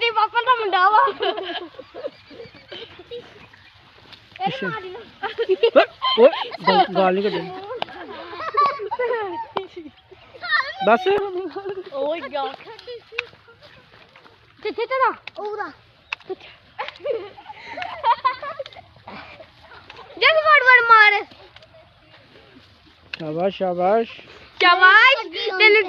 ఒకటి పప్పడం ఉండవా गाल नहीं कटी बस ओए यार चचे चला ओरा जग बड़ बड़ मार शाबाश शाबाश शाबाश तेरे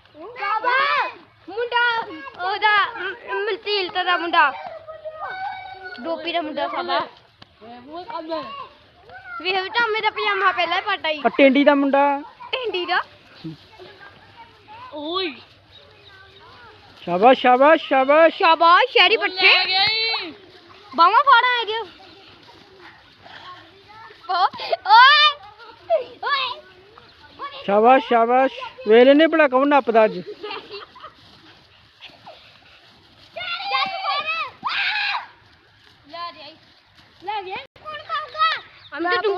ਮ- ਮਲਤੀਲਤਾ ਦਾ ਮੁੰਡਾ ਡੋਪੀ ਦਾ ਮੁੰਡਾ ਸਾਬਾ ਵੇਖ ਤਾਂ ਮੇਰਾ ਪਜਾਮਾ ਪਹਿਲਾਂ ਹੀ ਪਟਾ ਹੀ ਆ ਟੈਂਡੀ ਦਾ ਮੁੰਡਾ ਢਿੰਡੀ ਦਾ ਓਏ ਸ਼ਾਬਾਸ਼ ਸ਼ਾਬਾਸ਼ ਸ਼ਾਬਾਸ਼ ਸ਼ਾਬਾਸ਼ ਸ਼ਹਿਰੀ ਪੱਠੇ ਬਾਵਾ ਫਾੜਾ ਹੈ ਗਿਆ ਓਏ ਓਏ ਸ਼ਾਬਾਸ਼ ਸ਼ਾਬਾਸ਼ ਵੇਲੇ ਨੇ ਬੜਾ ਕੌਣ ਨੱਪਦਾ ਅੱਜ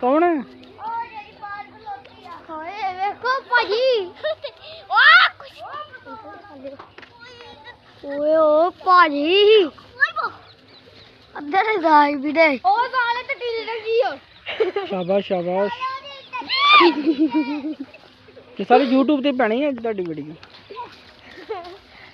ਕੌਣ ਆ ਹੋਏ ਵੇਖੋ ਭਾਜੀ। ਵਾਹ ਓਏ ਓ ਭਾਜੀ। ਅੰਦਰ ਗਾਇ ਵੀ ਦੇ। ਉਹ ਸਾਲੇ ਤੇ ਢਿੱਲ ਲੱਗੀ ਹੋ ਸ਼ਾਬਾਸ਼ ਸ਼ਾਬਾਸ਼। ਇਹ ਸਾਰੀ YouTube ਤੇ ਪੈਣੀ ਹੈ ਤੁਹਾਡੀ ਵੀਡੀਓ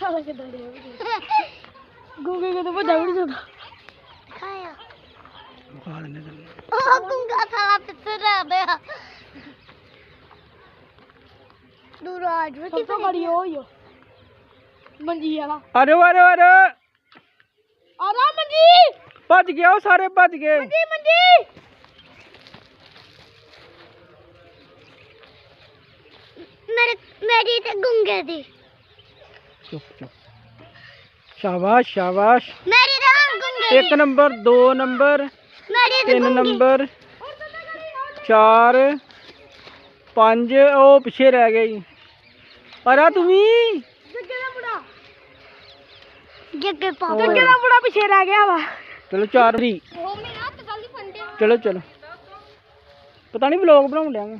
ਸਾਲਾ ਕਿਦਾਂ ਗੁੰਗੇ ਕਿਤੇ ਵੱਡਾ ਵੀ ਨਹੀਂ ਜਾਂਦਾ ਆਇਆ ਖਾ ਲੈਣੇ ਤੈਨੂੰ ਉਹ ਗੁੰਗਾ ਸਾਲਾ ਪਿੱਛੇ ਰਹਿ ਪਿਆ ਦੂਰਾਜ ਵੀ ਕਿਤੇ ਬੜੀ ਹੋਈ ਮੰਜੀ ਵਾਲਾ। ਅਰੇ ਅਰੇ ਅਰੇ ਆ ਰਾ ਮੰਜੀ! ਭੱਜ ਗਿਆ ਉਹ ਸਾਰੇ ਭੱਜ ਗਏ। ਮੰਜੀ ਮੰਜੀ! ਮੇਰੇ ਮੇਰੀ ਤੇ ਗੁੰਗੇ ਦੀ। ਚੁੱਪ ਚੁੱਪ। ਸ਼ਾਬਾਸ਼ ਸ਼ਾਬਾਸ਼। ਮੇਰੀ ਤੇ ਗੁੰਗੇ। ਇੱਕ ਨੰਬਰ ਦੋ ਨੰਬਰ ਮੇਰੀ ਤੇ ਤਿੰਨ ਨੰਬਰ ਚਾਰ ਪੰਜ ਉਹ ਪਿੱਛੇ ਰਹਿ ਗਈ ਅਰਾ ਤੂੰ ਵੀ? ਜੱਗੇ ਦਾ ਮੁੰਡਾ ਜੱਗੇ ਪਾਪਾ। ਜੱਗੇ ਦਾ ਮੁੰਡਾ ਪਿੱਛੇ ਰਹਿ ਗਿਆ ਵਾ। ਚਲੋ ਚਾਰ ਵੀ। ਉਹ ਮੇਰਾ ਹੱਥ ਗੱਲ ਹੀ ਫੰਡਿਆ ਚਲੋ ਚਲੋ। ਪਤਾ ਨਹੀਂ ਵਲੌਗ ਬਣਾਉਣ ਡਿਆ ਮੈਂ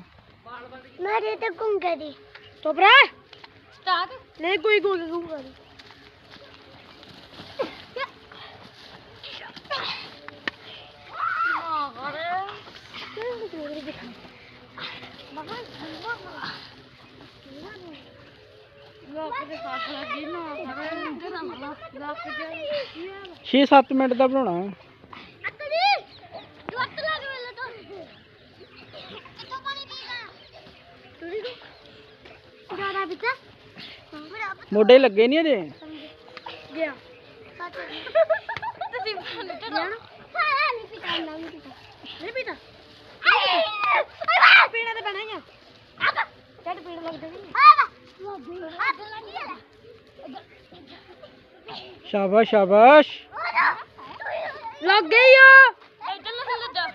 ਮੇਰੇ ਤੇ ਗੁੰਗੇ ਦੀ। ਚੁੱਪ ਰਹਿ। ਸਟਾਰਟ ਲੈ ਕੋਈ ਗੁੰਗੇ ਗੁੰਗਾ ਦੀ ਛੇ 7 ਮਿੰਟ ਦਾ ਬਣਾਉਣਾ ਮੋਢੇ ਲੱਗੇ ਨਹੀਂ ਅਜੇ? ਗਿਆ। ਤੁਸੀਂ ਜਾਣਾ ਹਾਂ ਨਹੀਂ ਪੀਤਾ ਨਹੀਂ ਪੀਤਾ। ਨਹੀਂ ਪੀਤਾ? ਪੀਣਾ ਤੇ ਪੈਣਾ ਹੀ ਆ। ਚੱਲ ਪੀਣ ਲੱਗ ਜਾਣੀ ਆ ਲੱਗ ਲੱਗੀ ਆ ਸ਼ਾਬਾਸ਼ ਸ਼ਾਬਾਸ਼। ਲੱਗ ਗਈ ਆ ਇੱਧਰ ਲੱਗ ਲੱਗਾ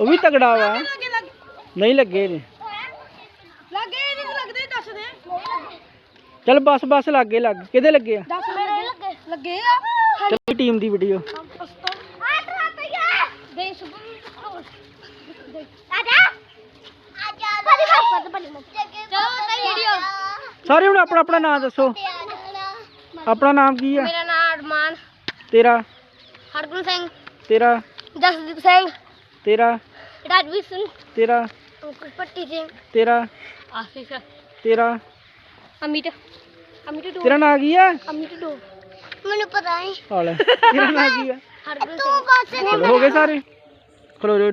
ਉਹ ਵੀ ਤਗੜਾ ਵਾ। ਨਹੀਂ ਲੱਗੇ ਨੇ ਲੱਗੇ ਇਹਦੇ ਲੱਗਦੇ ਦੱਸ ਦੇ। ਚੱਲ ਬਸ ਬਸ ਲੱਗੇ ਲੱਗ। ਕਿਹਦੇ ਲੱਗੇ ਆ? ਦੱਸ ਮੇਰੇ ਲੱਗੇ। ਲੱਗੇ ਆ? ਚੱਲ ਟੀਮ ਦੀ ਵੀਡੀਓ ਸਾਰੇ ਹੁਣ ਆਪਣਾ ਆਪਣਾ ਨਾਮ ਦੱਸੋ। ਆਪਣਾ ਨਾਮ ਕੀ ਆ? ਮੇਰਾ ਨਾਮ ਅਰਮਾਨ। ਤੇਰਾ? ਹਰਗੁਣ ਸਿੰਘ। ਤੇਰਾ? ਜਸਦੀਪ ਸਿੰਘ। تیرہ راجویشن تیرہ پٹی سنگھ تیرہ آصف۔ تیرہ امیر امیر ڈو تیرا نا ہے؟ امیر ڈو مجھے پتا نہیں۔ ہالا تیرا نا ہے؟ تو بس نہیں ہو گئے سارے۔ کھلو رو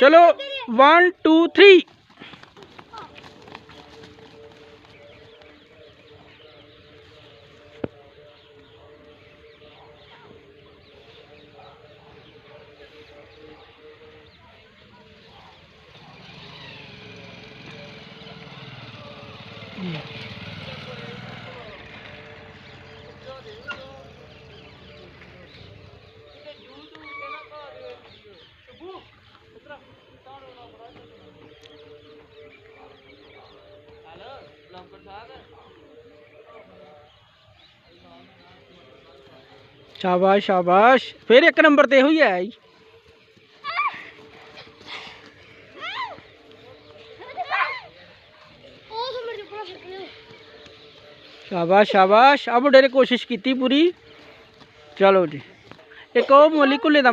چلو ون ٹو تھری ਸ਼ਾਬਾਸ਼ ਸ਼ਾਬਾਸ਼ ਫਿਰ ਇੱਕ ਨੰਬਰ ਤੇ ਹੋਈ ਹੈ ਜੀ ਸ਼ਾਬਾਸ਼ ਸ਼ਾਬਾਸ਼। ਆ ਮੁੰਡੇ ਨੇ ਕੋਸ਼ਿਸ਼ ਕੀਤੀ ਪੂਰੀ। ਚਲੋ ਜੀ। ਇੱਕ ਉਹ ਮੋਲੀ ਕੁੱਲੇ ਦਾ